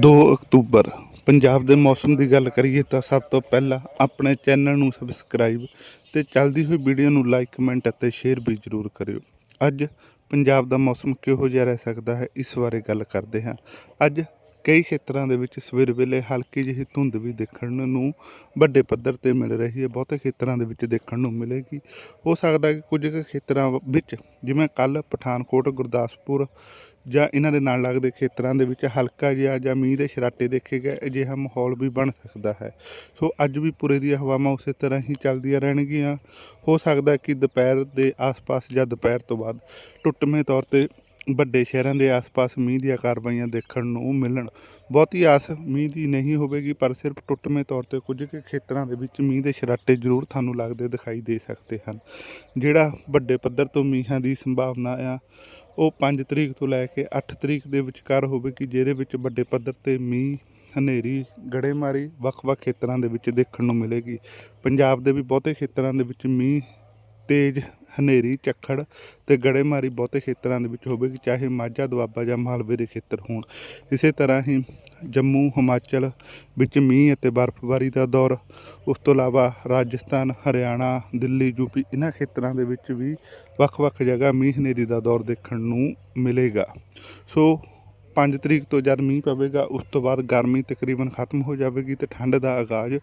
2 October, Punjab ਦੇ ਮੌਸਮ ਦੀ ਗੱਲ ਕਰੀਏ ਤਾਂ ਸਭ ਤੋਂ ਪਹਿਲਾਂ ਆਪਣੇ ਚੈਨਲ ਨੂੰ ਸਬਸਕ੍ਰਾਈਬ ਤੇ ਚੱਲਦੀ ਹੋਈ ਵੀਡੀਓ ਨੂੰ ਲਾਈਕ ਕਮੈਂਟ ਅਤੇ ਸ਼ੇਅਰ ਵੀ ਜ਼ਰੂਰ ਕਰਿਓ। ਅੱਜ ਪੰਜਾਬ ਦਾ ਮੌਸਮ ਕਿਹੋ ਜਿਹਾ ਰਹਿ ਸਕਦਾ ਹੈ? ਇਸ ਬਾਰੇ ਗੱਲ ਕਰਦੇ ਹਾਂ। ਅੱਜ ਕਈ ਖੇਤਰਾਂ ਦੇ ਵਿੱਚ ਸਵੇਰ ਵੇਲੇ ਹਲਕੀ ਜਿਹੀ ਧੁੰਦ ਵੀ ਦੇਖਣ ਨੂੰ ਵੱਡੇ ਪੱਧਰ ਤੇ ਮਿਲ ਰਹੀ ਹੈ। ਬਹੁਤੇ ਖੇਤਰਾਂ ਦੇ ਵਿੱਚ ਦੇਖਣ ਨੂੰ ਮਿਲੇਗੀ। ਹੋ ਸਕਦਾ ਕਿ ਕੁਝ ਕੁ ਖੇਤਰਾਂ ਵਿੱਚ, ਜਿਵੇਂ ਕੱਲ ਪਠਾਨਕੋਟ, ਗੁਰਦਾਸਪੁਰ ਜਾਂ ਇਹਨਾਂ ਦੇ ਨਾਲ ਲੱਗਦੇ ਖੇਤਰਾਂ ਦੇ ਵਿੱਚ ਹਲਕਾ ਜਿਹਾ ਜਾਂ ਮੀਂਹ ਦੇ ਛਰਾਟੇ ਦੇਖੇ ਗਏ, ਅਜਿਹਾ ਮਾਹੌਲ ਵੀ ਬਣ ਸਕਦਾ ਹੈ। ਸੋ ਅੱਜ ਵੀ ਪੂਰੇ ਦੀਆਂ ਹਵਾਵਾਂ ਉਸੇ ਤਰ੍ਹਾਂ ਹੀ ਚੱਲਦੀਆਂ ਰਹਿਣਗੀਆਂ। ਹੋ ਸਕਦਾ ਕਿ ਦੁਪਹਿਰ ਦੇ ਆਸ-ਪਾਸ ਜਾਂ ਦੁਪਹਿਰ ਤੋਂ ਬਾਅਦ ਟੁੱਟਵੇਂ ਤੌਰ ਤੇ ਵੱਡੇ ਸ਼ਹਿਰਾਂ ਦੇ ਆਸ-ਪਾਸ ਮੀਂਹ ਦੀਆਂ ਕਾਰਵਾਈਆਂ ਦੇਖਣ ਨੂੰ ਮਿਲਣ। ਬਹੁਤੀ ਆਸ ਮੀਂਹ ਦੀ ਨਹੀਂ ਹੋਵੇਗੀ, ਪਰ ਸਿਰਫ ਟੁੱਟਵੇਂ ਤੌਰ ਤੇ ਕੁਝ ਕੁ ਖੇਤਰਾਂ ਦੇ ਵਿੱਚ ਮੀਂਹ ਦੇ ਛਰਾਟੇ ਜ਼ਰੂਰ ਤੁਹਾਨੂੰ ਲੱਗਦੇ ਦਿਖਾਈ ਦੇ ਸਕਦੇ ਹਨ। ਜਿਹੜਾ ਵੱਡੇ ਪੱਧਰ ਤੋਂ ਮੀਂਹਾਂ ਦੀ ਸੰਭਾਵਨਾ ਆ, ਉਹ 5 ਤਰੀਕ ਤੋਂ ਲੈ ਕੇ 8 ਤਰੀਕ ਦੇ ਵਿਚਕਾਰ ਹੋਵੇਗੀ, ਜਿਹਦੇ ਵਿੱਚ ਵੱਡੇ ਪੱਧਰ ਤੇ ਮੀਂਹ, ਹਨੇਰੀ, ਗੜੇਮਾਰੀ ਵੱਖ-ਵੱਖ ਖੇਤਰਾਂ ਦੇ ਵਿੱਚ ਦੇਖਣ ਨੂੰ ਮਿਲੇਗੀ। ਪੰਜਾਬ ਦੇ ਵੀ ਬਹੁਤੇ ਖੇਤਰਾਂ ਦੇ ਵਿੱਚ ਮੀਂਹ ਤੇਜ਼ ਹਨੇਰੀ, ਝੱਖੜ ਤੇ ਗੜੇਮਾਰੀ ਬਹੁਤੇ ਖੇਤਰਾਂ ਦੇ ਵਿੱਚ ਹੋਵੇਗੀ, ਚਾਹੇ ਮਾਝਾ, ਦੁਆਬਾ ਜਾਂ ਮਾਲਵੇ ਦੇ ਖੇਤਰ ਹੋਣ। ਇਸੇ ਤਰ੍ਹਾਂ ਹੀ ਜੰਮੂ, ਹਿਮਾਚਲ ਵਿੱਚ ਮੀਂਹ ਅਤੇ ਬਰਫ਼ਬਾਰੀ ਦਾ ਦੌਰ, ਉਸ ਤੋਂ ਇਲਾਵਾ ਰਾਜਸਥਾਨ, ਹਰਿਆਣਾ, ਦਿੱਲੀ, ਯੂਪੀ ਇਹਨਾਂ ਖੇਤਰਾਂ ਦੇ ਵਿੱਚ ਵੀ ਵੱਖ-ਵੱਖ ਜਗ੍ਹਾ ਮੀਂਹ ਹਨੇਰੀ ਦਾ ਦੌਰ ਦੇਖਣ ਨੂੰ ਮਿਲੇਗਾ। ਸੋ 5 ਤਰੀਕ ਤੋਂ ਜਦ ਮੀਂਹ ਪਵੇਗਾ, ਉਸ ਤੋਂ ਬਾਅਦ ਗਰਮੀ ਤਕਰੀਬਨ ਖਤਮ ਹੋ ਜਾਵੇਗੀ ਤੇ ਠੰਡ ਦਾ ਆਗਾਜ਼